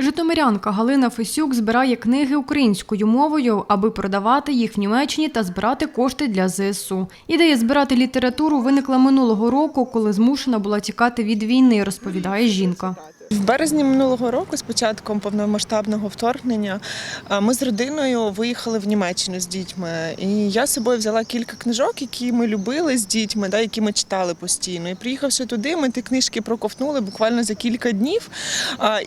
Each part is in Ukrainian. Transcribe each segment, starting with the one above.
Житомирянка Галина Фесюк збирає книги українською мовою, аби продавати їх в Німеччині та збирати кошти для ЗСУ. Ідея збирати літературу виникла минулого року, коли змушена була тікати від війни, розповідає жінка. В березні минулого року, з початком повномасштабного вторгнення, ми з родиною виїхали в Німеччину з дітьми. І я з собою взяла кілька книжок, які ми любили з дітьми, да, які ми читали постійно. І приїхавши туди, ми ті книжки проковтнули буквально за кілька днів.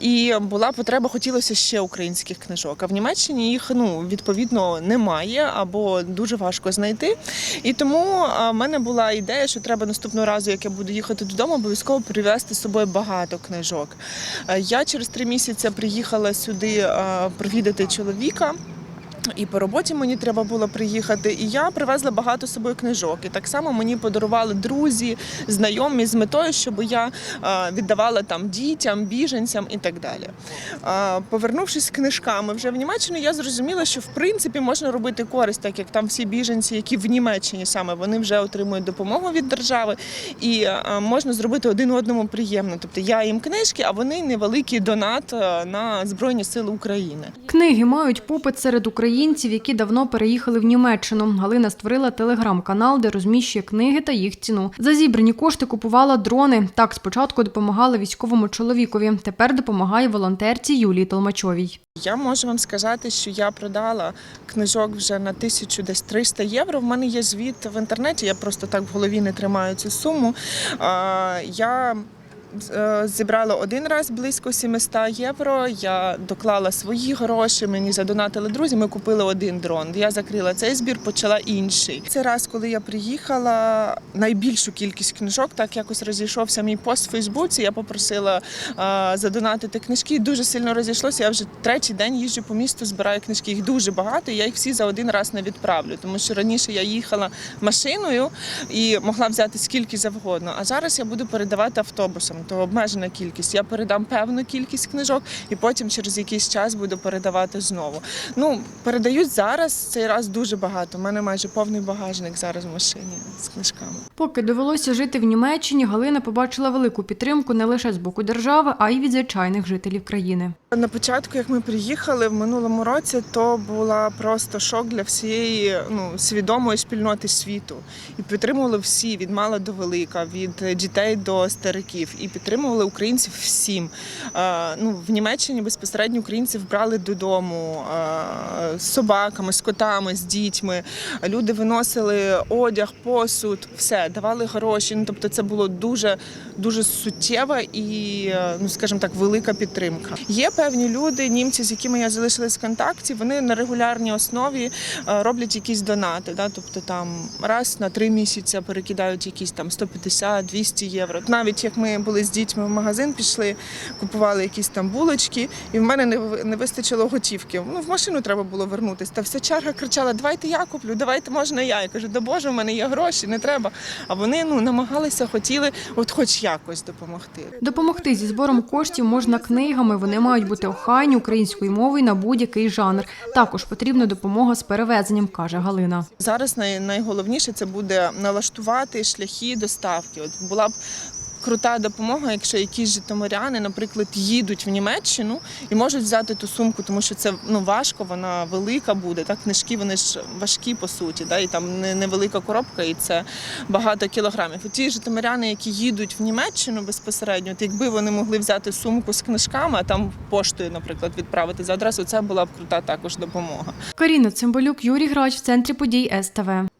І була потреба, хотілося ще українських книжок. А в Німеччині їх ну відповідно немає або дуже важко знайти. І тому в мене була ідея, що треба наступного разу, як я буду їхати додому, обов'язково привезти з собою багато книжок. Е, Я через три місяці приїхала сюди е, провідати чоловіка. І по роботі мені треба було приїхати, і я привезла багато з собою книжок. І так само мені подарували друзі, знайомі з метою, щоб я е, віддавала там дітям, біженцям і так далі. Е, Повернувшись з книжками вже в Німеччину, я зрозуміла, що в принципі можна робити користь, так як там всі біженці, які в Німеччині саме вони вже отримують допомогу від держави, і е, можна зробити один одному приємно. Тобто я їм книжки, а вони невеликий донат на Збройні Сили України. Книги мають попит серед українців, які давно переїхали в Німеччину. Галина створила телеграм-канал, де розміщує книги та їх ціну. За зібрані кошти купувала дрони. Так спочатку допомагала військовому чоловікові. Тепер допомагає волонтерці Юлії Толмачовій. Я можу вам сказати, що я продала книжок вже на тисячу десь 300 євро. В мене є звіт в інтернеті. Я просто так в голові не тримаю цю суму. Я зібрала один раз близько 700 євро. Я доклала свої гроші. Мені задонатили друзі. Ми купили один дрон. Я закрила цей збір, почала інший. Це раз, коли я приїхала, найбільшу кількість книжок, так якось розійшовся мій пост в Фейсбуці. Я попросила а, задонатити книжки. Дуже сильно розійшлося. Я вже третій день їжджу по місту, збираю книжки. Їх дуже багато. і Я їх всі за один раз не відправлю, тому що раніше я їхала машиною і могла взяти скільки завгодно. А зараз я буду передавати автобусом, то обмежена кількість. Я передам певну кількість книжок і потім через якийсь час буду передавати знову. Ну передають зараз цей раз дуже багато. У мене майже повний багажник зараз в машині з книжками. Поки довелося жити в Німеччині, Галина побачила велику підтримку не лише з боку держави, а й від звичайних жителів країни. На початку, як ми приїхали в минулому році, то була просто шок для всієї ну свідомої спільноти світу. І підтримували всі від мала до велика, від дітей до стариків, і підтримували українців всім. Е, ну в Німеччині безпосередньо українців брали додому е, з собаками, з котами, з дітьми. Люди виносили одяг, посуд, все давали гроші. Ну тобто, це було дуже дуже суттєва і, е, ну скажімо так, велика підтримка. Є певні люди, німці, з якими я залишилась в контакті. Вони на регулярній основі роблять якісь донати. Да? Тобто там раз на три місяці перекидають якісь там 150-200 євро. Навіть як ми були з дітьми в магазин, пішли, купували якісь там булочки, і в мене не, не вистачило готівки. Ну в машину треба було вернутися. Та вся черга кричала: Давайте я куплю, давайте можна я. Я кажу, да Боже, в мене є гроші, не треба. А вони ну намагалися, хотіли, от хоч якось допомогти. Допомогти зі збором коштів можна книгами. Вони мають бути охайні українською мовою на будь-який жанр. Також потрібна допомога з перевезенням, каже Галина. Зараз найголовніше це буде налаштувати шляхи доставки. От була б крута допомога, якщо якісь житомиряни, наприклад, їдуть в Німеччину і можуть взяти ту сумку, тому що це ну важко, вона велика буде. Так, книжки вони ж важкі по суті, да, і там невелика коробка, і це багато кілограмів. Ті житомиряни, які їдуть в Німеччину безпосередньо, от якби вони могли взяти сумку з книжками, а там поштою, наприклад, відправити за адресу, це була б крута також допомога. Каріна Цимбалюк, Юрій Грач в центрі подій СТВ.